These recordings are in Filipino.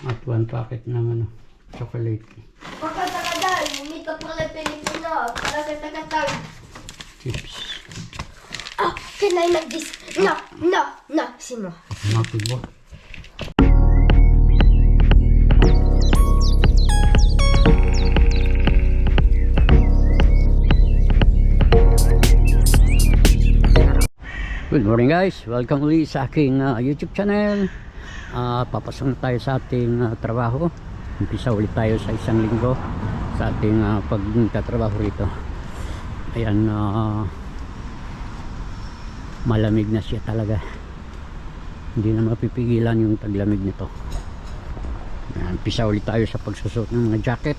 At one packet ng ano, chocolate Pagkatagandaan, bumita pala Pilipino. Para sa tagatag. chips. Ah, can I make this? No, no, no, Simo. Mapid mo. Good morning guys, welcome ulit sa aking uh, YouTube channel uh, Papasok na tayo sa ating uh, trabaho. Umpisa ulit tayo sa isang linggo Sa ating uh, pagtatrabaho rito. Ayan, uh, malamig na siya talaga. Hindi na mapipigilan yung taglamig nito. Ayan, Umpisa ulit tayo sa pagsusot ng mga jacket.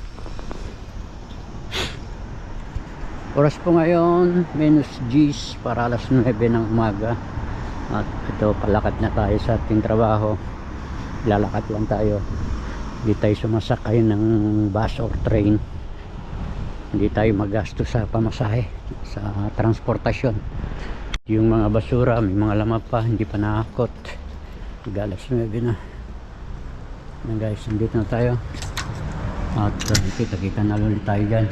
Oras po ngayon, minus G's para alas 9 ng umaga. At ito, palakad na tayo sa ating trabaho. Lalakad lang tayo. Hindi tayo sumasakay ng bus or train. Hindi tayo magasto sa pamasahe, sa transportasyon. Yung mga basura, may mga lamap pa, hindi pa nakakot. Mag-alas 9 na. Yan guys, nandito na tayo. At uh, kita-kita na ulit tayo dyan.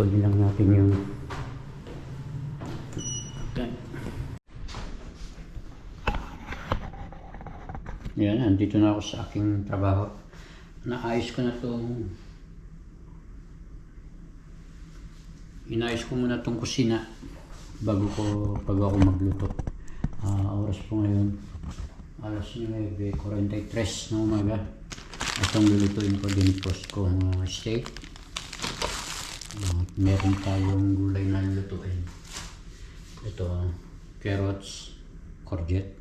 Kunin lang natin yung Yan, andito na ako sa aking trabaho. Naayos ko na itong inayos ko muna itong kusina bago ko bago ako magluto. Ah, oras po ngayon alas 9.43 ng umaga. Itong lulutuin ko din post kong uh, steak. At meron tayong gulay na lutuin. Ito, carrots, courgette,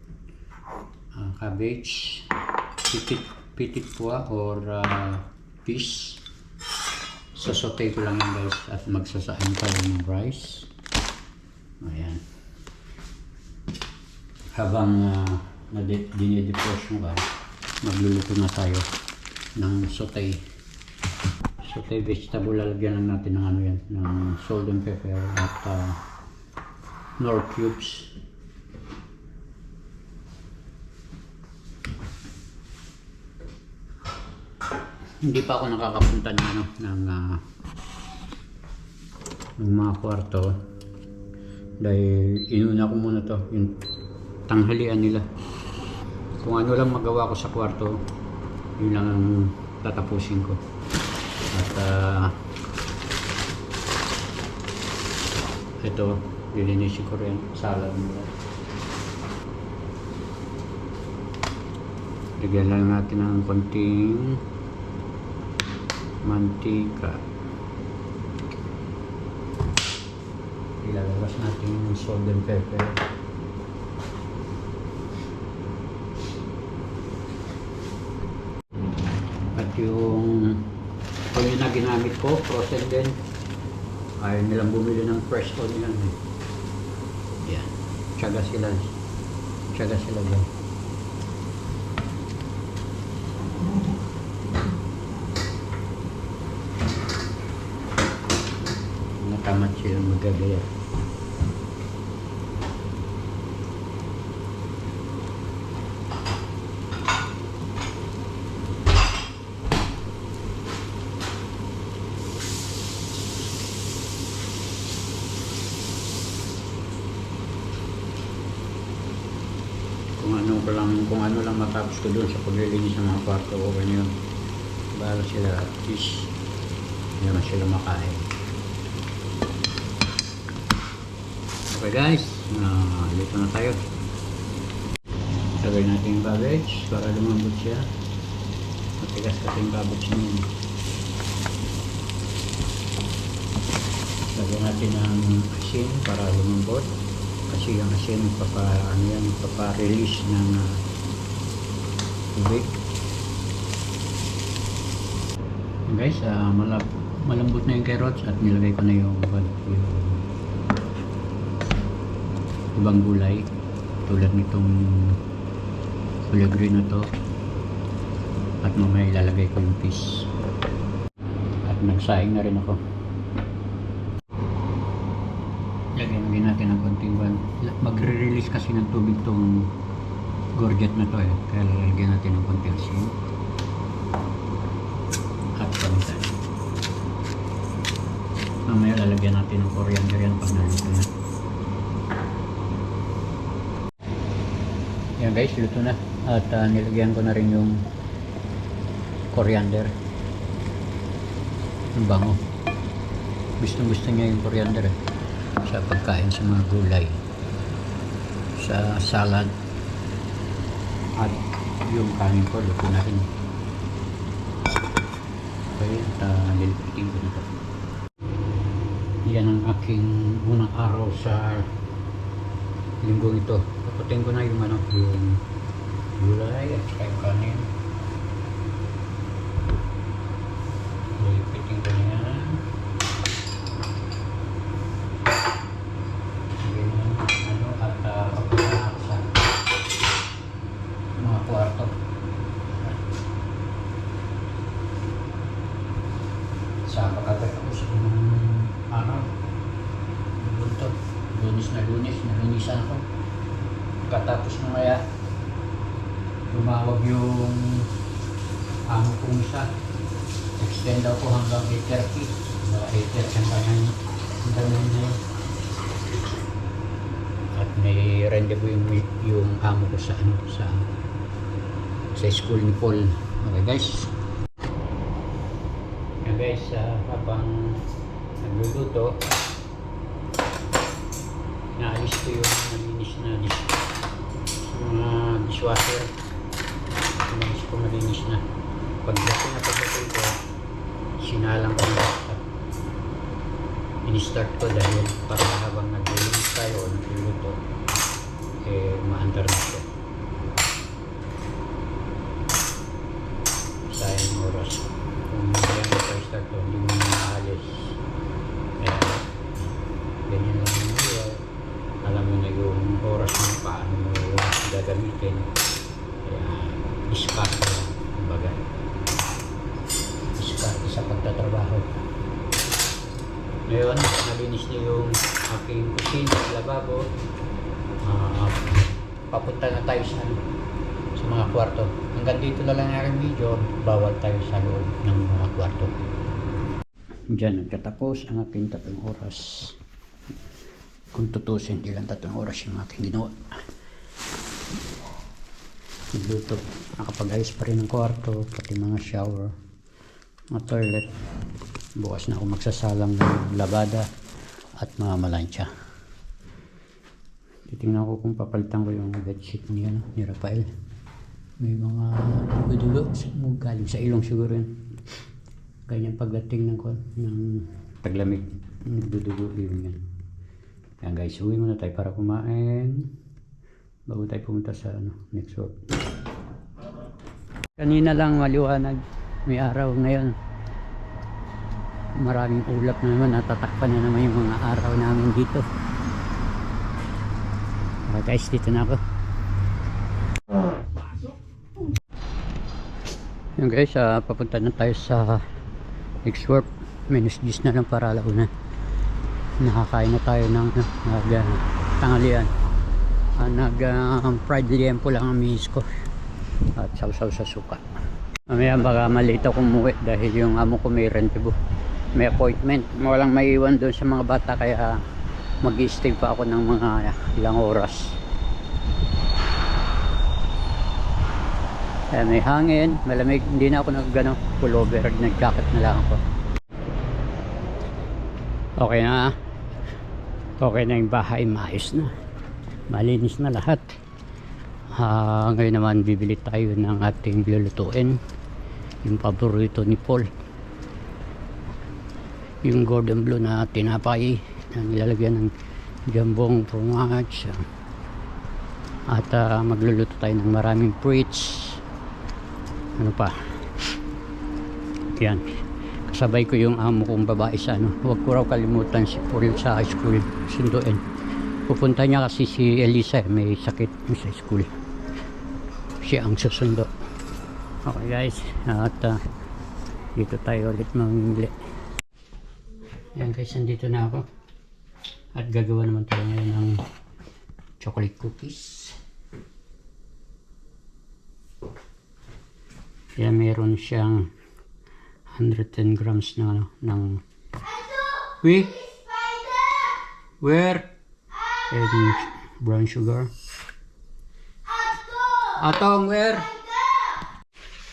uh, cabbage, pitit, pitit pois or uh, fish. Sasote ko lang yan guys at magsasain tayo ng rice. Ayan. Habang uh, dinidepose mo ka, magluluto na tayo ng saute saute vegetable lalagyan lang natin ng ano yan ng salt and pepper at uh, nor cubes hindi pa ako nakakapunta ng ano ng uh, ng mga kwarto. Dahil inuna ko muna to yung tanghalian nila. Kung ano lang magawa ko sa kwarto yun lang ang tatapusin ko. At uh, ito lilinisin ko rin salad nila. Lagyan lang natin ng konting mantika. Ilalabas natin yung salt and pepper. At yung onion na ginamit ko frozen din ayaw nilang bumili ng fresh onion eh. yan. Tsaga sila. Tsaga sila dyan sila magagaya kung ano ko lang kung ano lang matapos ko doon sa paglilinis ng mga kwarto ko yun bahala sila at least hindi naman sila makain okay guys. Uh, dito na tayo. Sabay natin yung cabbage para lumambot siya. Matigas kasi yung cabbage niya. Lagyan natin ng asin para lumambot. Kasi yung asin papa, ano yan, papa-release ng uh, guys ah, malab malambot na yung carrots at nilagay ko na yung, yung ibang gulay tulad nitong kulay green na to at mamaya ilalagay ko yung fish at nagsaing na rin ako lagyan lagyan natin ng konting ban. Magre-release kasi ng tubig tong gorget na to eh. Kaya lalagyan natin ng konting asin. At paminsan. Mamaya lalagyan natin ng coriander yan pag nalito na. Yan guys, luto na. At ah, nilagyan ko na rin yung coriander. Ang bango. Gustong gusto niya yung coriander eh. Sa pagkain sa mga gulay. Sa salad. At yung kanin ko, luto na rin. Okay, at uh, nilipitin ko na. Yan ang aking unang araw sa linggong ito. Taputin ko na yung ano, yung gulay at kanin. Lilipitin ko na yan. Ganyan, ano, at uh, papunta ako sa mga kwarto. Sa makagay ako sa unang araw. Buntot. Lunis na lunis, nalunisan ako. Katapos na maya, tumawag yung amo kong isa. Extend daw ko hanggang 8.30. Mga 8.30 hanggang ngayon. Hanggang ngayon na yun. At may rendezvous yung, yung amo ko sa ano, sa sa school ni Paul. Okay guys. Yan guys, ah, habang nagluluto, naalis ko yung malinis na dish, mga dishwasher. Ko malinis na. Pagdating na pagdating ko, sinalang ko na in-start ko dahil para habang naglilinis tayo o nagluluto, eh, maandar na siya. Sayang yung oras. Kung hindi mo tayo start to, hindi mo na maalis. Kaya, ganyan lang yung buhay. Alam mo na yung oras mo, paano mo gagamitin. Kaya, diskarte lang. Kumbaga, diskarte sa pagtatrabaho. Ngayon, nalinis na yung aking kusina, lababo. Ah, papunta na tayo sa, ano, sa mga kwarto. Hanggang dito na lang ang aking video. Bawal tayo sa loob ng mga kwarto. Diyan nagtatapos ang aking tatlong oras. Kung tutusin, hindi lang tatlong oras yung aking ginawa. Nagluto. Nakapag-ayos pa rin ng kwarto, pati mga shower, mga toilet. Bukas na ako magsasalang ng labada at mga malansya. Titingnan ko kung papalitan ko yung bedsheet ni, ano, ni Rafael. May mga dugo-dugo. Galing sa ilong siguro yun. Ganyan pagdating ng, ng taglamig. Nagdudugo yun yan. Yan guys, uwi muna tayo para kumain. Bago tayo pumunta sa ano, next work. Kanina lang maliwanag. May araw ngayon. Maraming ulap na naman. Natatakpan na naman yung mga araw namin dito. Okay guys, dito na ako. Yung guys, ah, papunta na tayo sa next work. Minus 10 na lang para alauna. Nakakain na tayo ng uh, nag, ah, tanghalian. Uh, nag uh, fried liempo lang ang miss ko. At sausaw sa suka. Mamaya baka malito kong umuwi dahil yung amo ko may rendezvous. May appointment. Walang maiwan doon sa mga bata kaya mag stay pa ako ng mga ilang oras. Kaya may hangin, malamig, hindi na ako nagano pullover, nag-jacket na lang ako. Okay na. Okay na yung bahay, maayos na. Malinis na lahat. Ah, ngayon naman bibili tayo ng ating lulutuin. Yung paborito ni Paul. Yung golden blue na tinapay na nilalagyan ng jambong fromage. At ah, magluluto tayo ng maraming fruits. Ano pa? Yan. Kasabay ko yung amo kong babae sa ano. Huwag ko raw kalimutan si Paul sa high school. Sunduin. Pupunta niya kasi si Elisa eh, may sakit sa school. Siya ang susundo. Okay guys. At ah, dito tayo ulit mamimili yan guys nandito na ako At gagawa naman tayo ngayon ng chocolate cookies. Kaya meron siyang 110 grams na ano, ng We? Where? And brown sugar. Atong, where?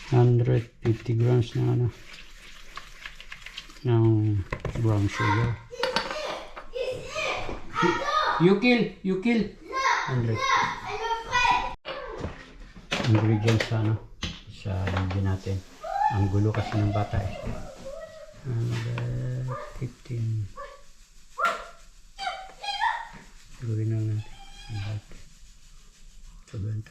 150 grams na ano ng brown sugar. You kill, you kill. 100 ingredients sa ano sa lagyan natin. Ang gulo kasi ng bata eh. 115 Gawin lang natin. About 7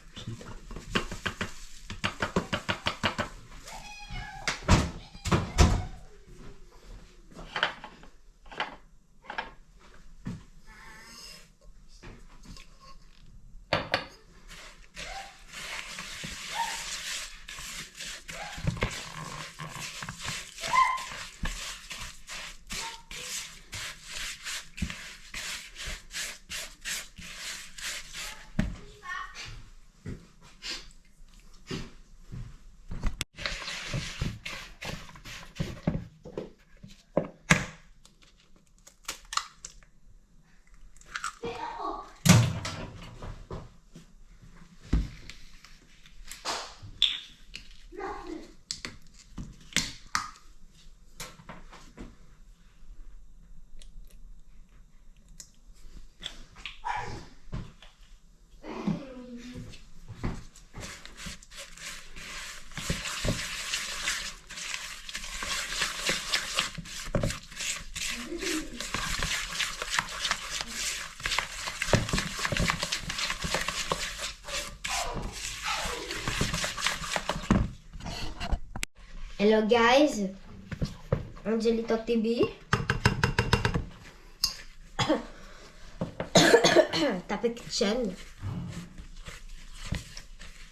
Hello guys, Angelito TV. Tapé kitchen.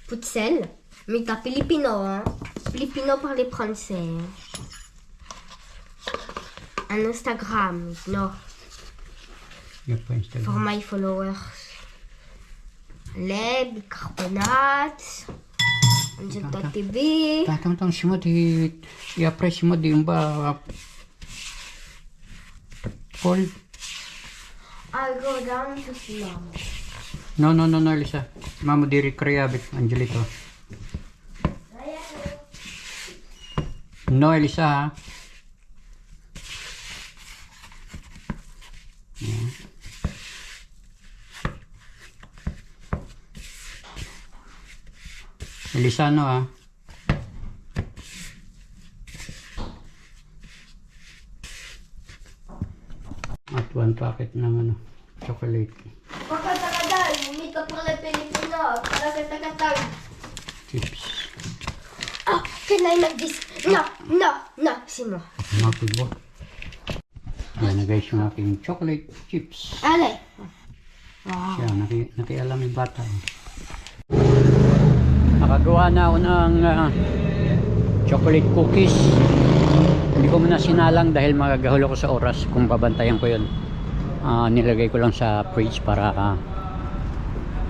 Putsel. Mais t'as Filipino, hein? Filipino par les français. Un Instagram, no, Yan pa Instagram. for my followers. LED, bicarbonate, Angelito TV. Tatang-tang si mo di i-appreciate mo di yung ba Paul? I'll go down to slum. No, no, no, no, Lisa. Mamo di recreabit, Angelito. No, Elisa, ha? Elisa, no, ha? At one packet ng ano, chocolate Pagkatagandaan, umito para sa tagatag. chips. Ah, can I make this? No, no, no, moi. Mga kubo. Yan na guys yung aking chocolate chips. Allez. Wow. Siya, naki, nakialam yung bata. Nakagawa na ako ng ah, chocolate cookies. Hindi ko muna sinalang dahil magagahulo ko sa oras kung babantayan ko yun. Ah, nilagay ko lang sa fridge para ah,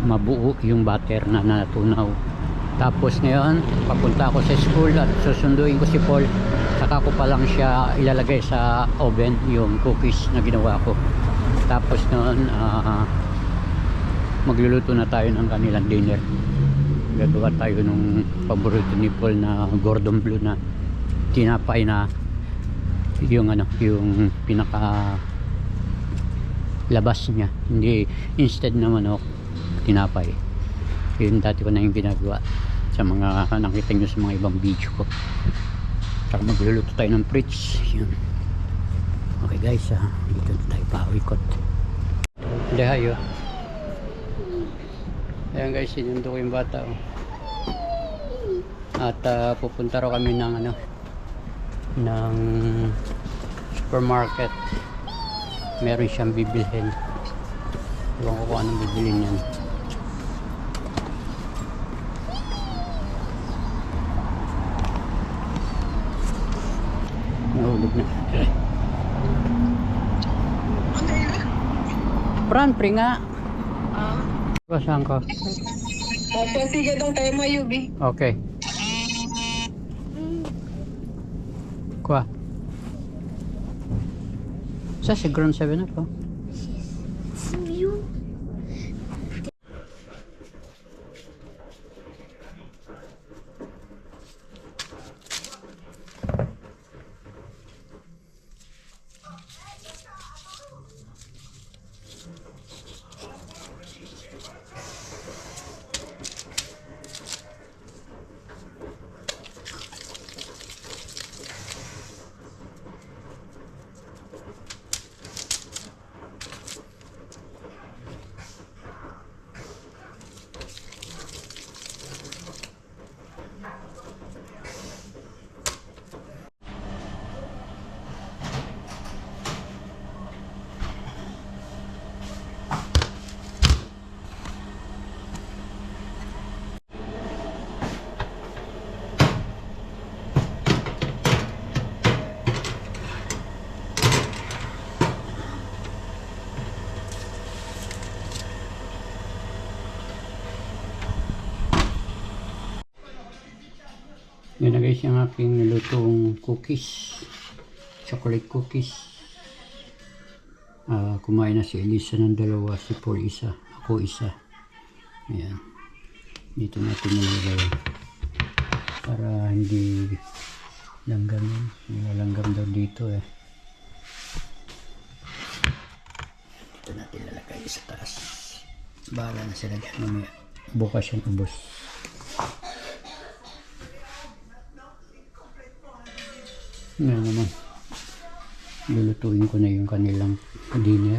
mabuo yung butter na natunaw. Tapos ngayon, papunta ako sa school at susunduin ko si Paul. Saka ko pa lang siya ilalagay sa oven yung cookies na ginawa ko. Tapos noon, ah, magluluto na tayo ng kanilang dinner. Gagawa tayo nung paborito ni Paul na Gordon Blue na tinapay na yung ano, yung pinaka labas niya. Hindi instead na manok, tinapay. Yun dati ko na yung ginagawa sa mga nakita nyo sa mga ibang video ko. Saka magluluto tayo ng fridge. Yun. Okay guys, ah, dito na tayo paikot. Hindi hayo. Ayan guys, sinundo ko yung bata. Oh. At ah, pupunta raw kami ng ano ng supermarket. Meron siyang bibilhin. Ewan ko kung anong bibilhin yan. Nahulog na. Kuan, pre nga. Ah. Basahan ko. Opo, sige daw tayo mayubi. Okay. Kuha. Sa si Ground 7 ako. Yan na guys yung aking nilutong cookies. Chocolate cookies. Ah, kumain na si Elisa ng dalawa, si Paul isa, ako isa. Ayan. Dito natin nilagay. Para hindi langgam yun. Nilalanggam daw dito eh. Dito natin lalagay sa taas. Bahala na sila dyan. Mamaya bukas yan ubos. Ngayon naman, lulutuin ko na yung kanilang dinner.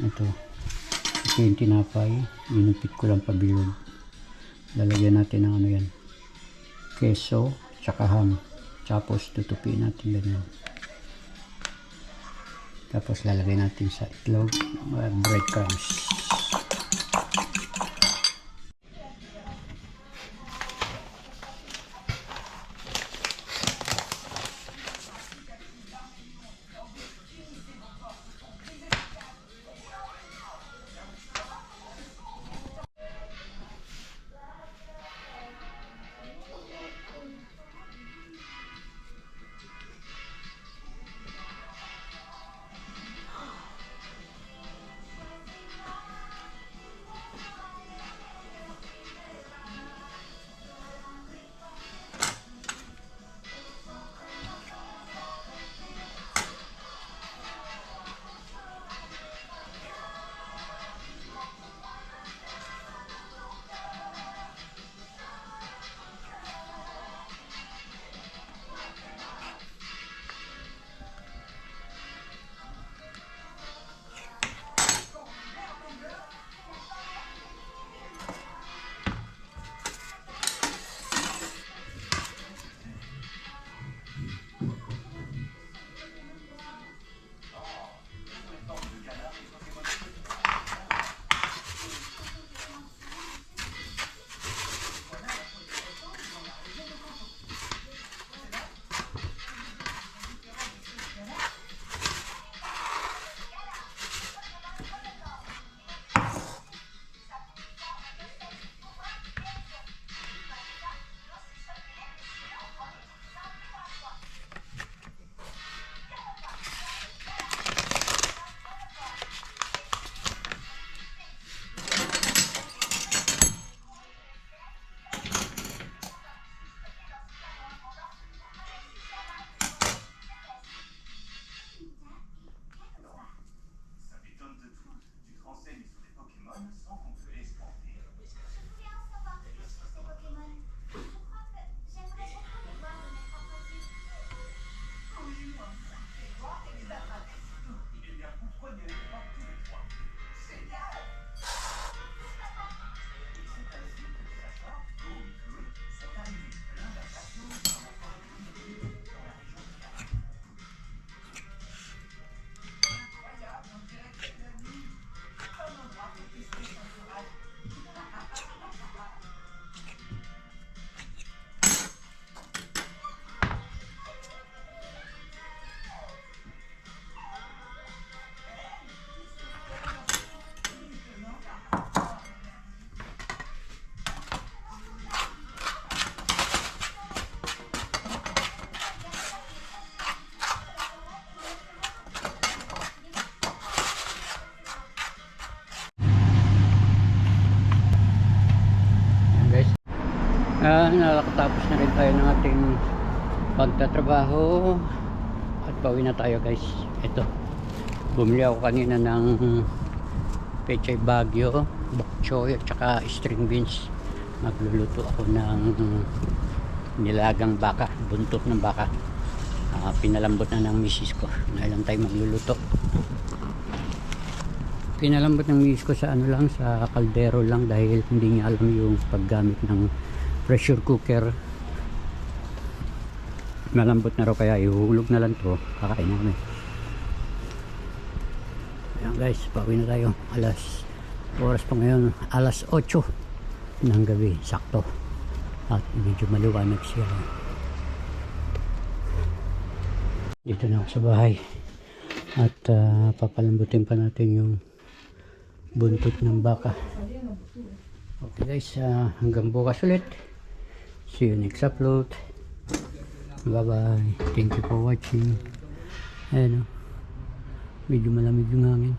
Ito, ito yung tinapay. Inupit ko lang pabilog. Lalagyan natin ng ano yan. Keso, tsaka ham. Tapos tutupin natin ganyan. Tapos lalagay natin sa itlog, uh, breadcrumbs. Ah, nakatapos na rin tayo ng ating pagtatrabaho at pauwi na tayo guys. Ito. Bumili ako kanina ng pechay bagyo, bok choy at saka string beans. Magluluto ako ng nilagang baka, buntot ng baka. Ah, pinalambot na ng misis ko. Na lang tayo magluluto. Pinalambot ng misis ko sa ano lang, sa kaldero lang dahil hindi niya alam yung paggamit ng pressure cooker. Malambot na raw kaya ihuhulog na lang to. Kakain na kami. Ayan guys, pauwi na tayo. Alas, oras pa ngayon, alas 8 ng gabi, sakto. At medyo maliwanag siya. Dito na sa bahay. At ah, papalambutin pa natin yung buntot ng baka. Okay guys, ah, hanggang bukas ulit. See you next upload. Bye bye. Thank you for watching. Ayan o. Medyo malamig yung hangin.